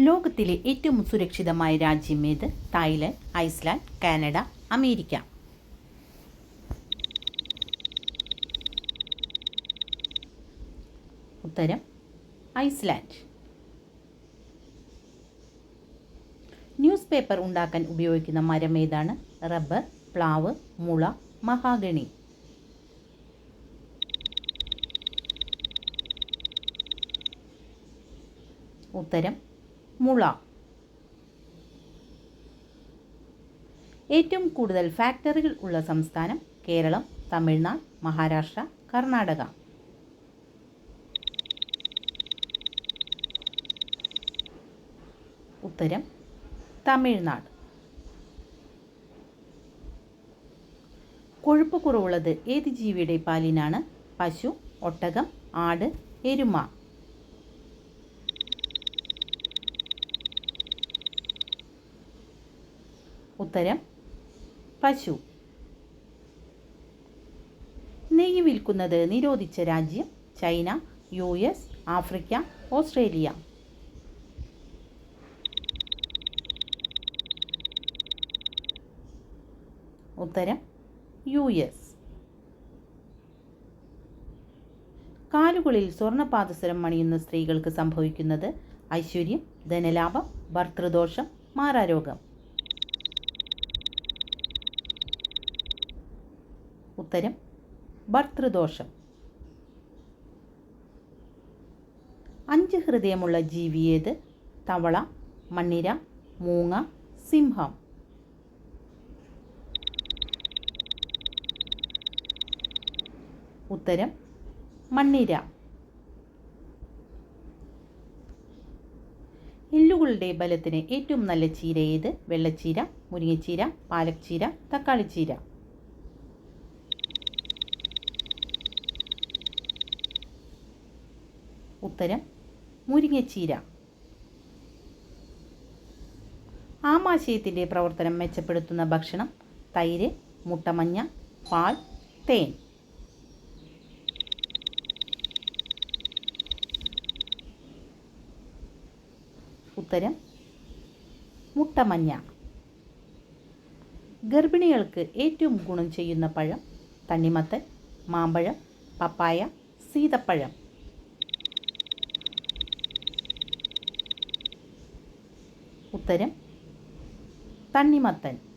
ലോകത്തിലെ ഏറ്റവും സുരക്ഷിതമായ രാജ്യം ഏത്? Thailand Iceland Canada America. ഉത്തരം ഐസ്ലാൻഡ്. ന്യൂസ് പേപ്പർ ഉണ്ടാക്കാൻ ഉപയോഗിക്കുന്ന മരം ഏതാണ്? റബ്ബർ പ്ലാവ് മുള മഹാഗണി. ഉത്തരം മുള. ഏറ്റവും കൂടുതൽ ഫാക്ടറികൾ ഉള്ള സംസ്ഥാനം കേരളം തമിഴ്നാട് മഹാരാഷ്ട്ര കർണാടക. ഉത്തരം തമിഴ്നാട്. കൊഴുപ്പ് കുറവുള്ളത് ഏത് ജീവിയുടെ പാലിനാണ്? പശു ഒട്ടകം ആട് എരുമ. ഉത്തരം പശു. നെയ്യ് വിൽക്കുന്നത് നിരോധിച്ച രാജ്യം China U S Africa Australia. ഉത്തരം യു എസ്. കാലുകളിൽ സ്വർണപാദസരം അണിയുന്ന സ്ത്രീകൾക്ക് സംഭവിക്കുന്നത് ഐശ്വര്യം ധനലാഭം ഭർത്തൃദോഷം മാറാരോഗം. ഉത്തരം ഭർത്തൃദോഷം അഞ്ച് ഹൃദയമുള്ള ജീവിയേത് തവള മണ്ണിര മൂങ്ങ സിംഹം. ഉത്തരം മണ്ണിര. എല്ലുകളുടെ ബലത്തിന് ഏറ്റവും നല്ല ചീര ഏത്? വെള്ളച്ചീര മുരിങ്ങച്ചീര പാലക്ചീര തക്കാളിച്ചീര. ഉത്തരം മുരിങ്ങച്ചീര. ആമാശയത്തിന്റെ പ്രവർത്തനം മെച്ചപ്പെടുത്തുന്ന ഭക്ഷണം തൈര് മുട്ടമഞ്ഞ പാൽ തേൻ. ഉത്തരം മുട്ടമഞ്ഞ. ഗർഭിണികൾക്ക് ഏറ്റവും ഗുണം ചെയ്യുന്ന പഴം തണ്ണിമത്തൻ മാമ്പഴം പപ്പായ സീതപ്പഴം. ഉത്തരം തണ്ണിമത്തൻ.